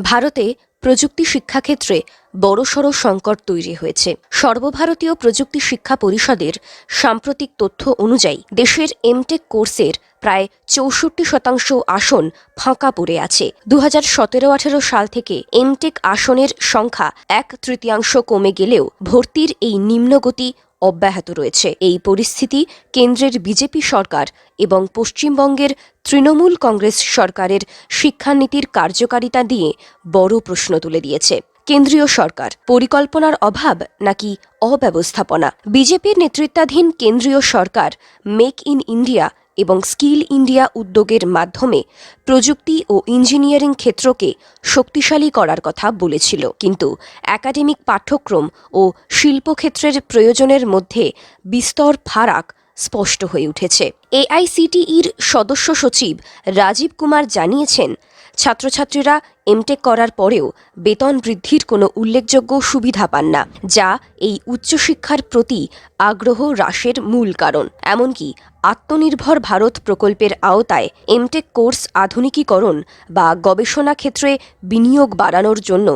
ভারতে প্রযুক্তি শিক্ষাক্ষেত্রে বড়সড় সংকট তৈরি হয়েছে। সর্বভারতীয় প্রযুক্তি শিক্ষা পরিষদের সাম্প্রতিক তথ্য অনুযায়ী দেশের এমটেক কোর্সের প্রায় চৌষট্টি শতাংশ আসন ফাঁকা পড়ে আছে। দু হাজার সতেরো আঠেরো সাল থেকে এমটেক আসনের সংখ্যা এক তৃতীয়াংশ কমে গেলেও ভর্তির এই নিম্নগতি অব্যাহত রয়েছে। এই পরিস্থিতি কেন্দ্রের বিজেপি সরকার এবং পশ্চিমবঙ্গের তৃণমূল কংগ্রেস সরকারের শিক্ষানীতির কার্যকারিতা দিয়ে বড় প্রশ্ন তুলে দিয়েছে। কেন্দ্রীয় সরকার, পরিকল্পনার অভাব নাকি অব্যবস্থাপনা? বিজেপির নেতৃত্বাধীন কেন্দ্রীয় সরকার মেক ইন ইন্ডিয়া এবং স্কিল ইন্ডিয়া উদ্যোগের মাধ্যমে প্রযুক্তি ও ইঞ্জিনিয়ারিং ক্ষেত্রকে শক্তিশালী করার কথা বলেছিল। কিন্তু একাডেমিক পাঠ্যক্রম ও শিল্পক্ষেত্রের প্রয়োজনের মধ্যে বিস্তর ফারাক স্পষ্ট হয়ে উঠেছে। এআইসিটিইর সদস্য সচিব রাজীব কুমার জানিয়েছেন ছাত্রছাত্রীরা এমটেক করার পরেও বেতন বৃদ্ধির কোনো উল্লেখযোগ্য সুবিধা পান না, যা এই উচ্চশিক্ষার প্রতি আগ্রহ হ্রাসের মূল কারণ। এমনকি আত্মনির্ভর ভারত প্রকল্পের আওতায় এমটেক কোর্স আধুনিকীকরণ বা গবেষণা ক্ষেত্রে বিনিয়োগ বাড়ানোর জন্য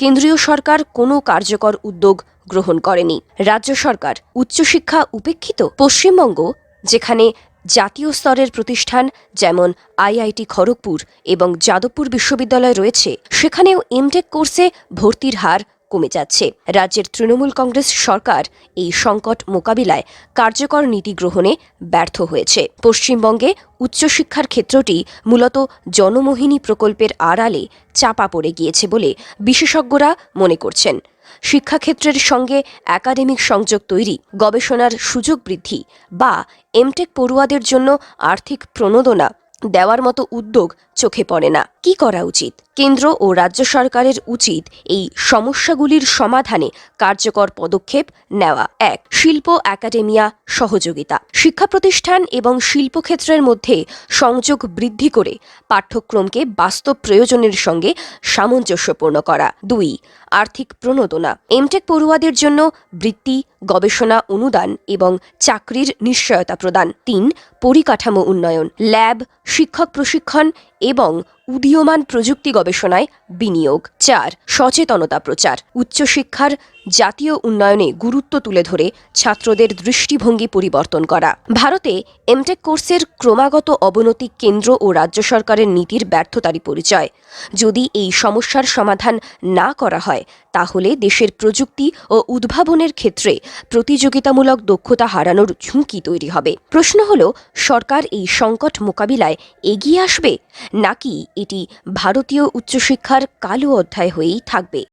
কেন্দ্রীয় সরকার কোনো কার্যকর উদ্যোগ গ্রহণ করেনি। রাজ্য সরকার উচ্চশিক্ষা উপেক্ষিত পশ্চিমবঙ্গ, যেখানে জাতীয় স্তরের প্রতিষ্ঠান যেমন আইআইটি খড়গপুর এবং যাদবপুর বিশ্ববিদ্যালয় রয়েছে, সেখানেও এমটেক কোর্সে ভর্তির হার কমে যাচ্ছে। রাজ্যের তৃণমূল কংগ্রেস সরকার এই সংকট মোকাবিলায় কার্যকর নীতি গ্রহণে ব্যর্থ হয়েছে। পশ্চিমবঙ্গে উচ্চশিক্ষার ক্ষেত্রটি মূলত জনমোহিনী প্রকল্পের আড়ালে চাপা পড়ে গিয়েছে বলে বিশেষজ্ঞরা মনে করছেন। শিক্ষাক্ষেত্রের সঙ্গে একাডেমিক সংযোগ তৈরি, গবেষণার সুযোগ বৃদ্ধি বা এমটেক পড়ুয়াদের জন্য আর্থিক প্রণোদনা দেওয়ার মতো উদ্যোগ চোখে পড়ে না। কি করা উচিত? কেন্দ্র ও রাজ্য সরকারের উচিত এই সমস্যাগুলির সমাধানে কার্যকর পদক্ষেপ নেওয়া। এক, শিল্প একাডেমিয়া সহযোগিতা। শিক্ষা প্রতিষ্ঠান এবং শিল্পক্ষেত্রের মধ্যে সংযোগ বৃদ্ধি করে পাঠ্যক্রমকে বাস্তব প্রয়োজনের সঙ্গে সামঞ্জস্যপূর্ণ করা। দুই, আর্থিক প্রণোদনা। এমটেক পড়ুয়াদের জন্য বৃত্তি, গবেষণা, অনুদান এবং চাকরির নিশ্চয়তা প্রদান। তিন, পরিকাঠামো উন্নয়ন। ল্যাব, শিক্ষক প্রশিক্ষণ এবং উদীয়মান প্রযুক্তি গবেষণায় বিনিয়োগ। চার, সচেতনতা প্রচার। উচ্চশিক্ষার জাতীয় উন্নয়নে গুরুত্ব তুলে ধরে ছাত্রদের দৃষ্টিভঙ্গি পরিবর্তন করা। ভারতে এমটেক কোর্সের ক্রমাগত অবনতি কেন্দ্র ও রাজ্য সরকারের নীতির ব্যর্থতারই পরিচয়। যদি এই সমস্যার সমাধান না করা হয়, তাহলে দেশের প্রযুক্তি ও উদ্ভাবনের ক্ষেত্রে প্রতিযোগিতামূলক দক্ষতা হারানোর ঝুঁকি তৈরি হবে। প্রশ্ন হল, সরকার এই সংকট মোকাবিলায় এগিয়ে আসবে? নাকি এটি ভারতীয় উচ্চশিক্ষার কালো অধ্যায় হয়েই থাকবে।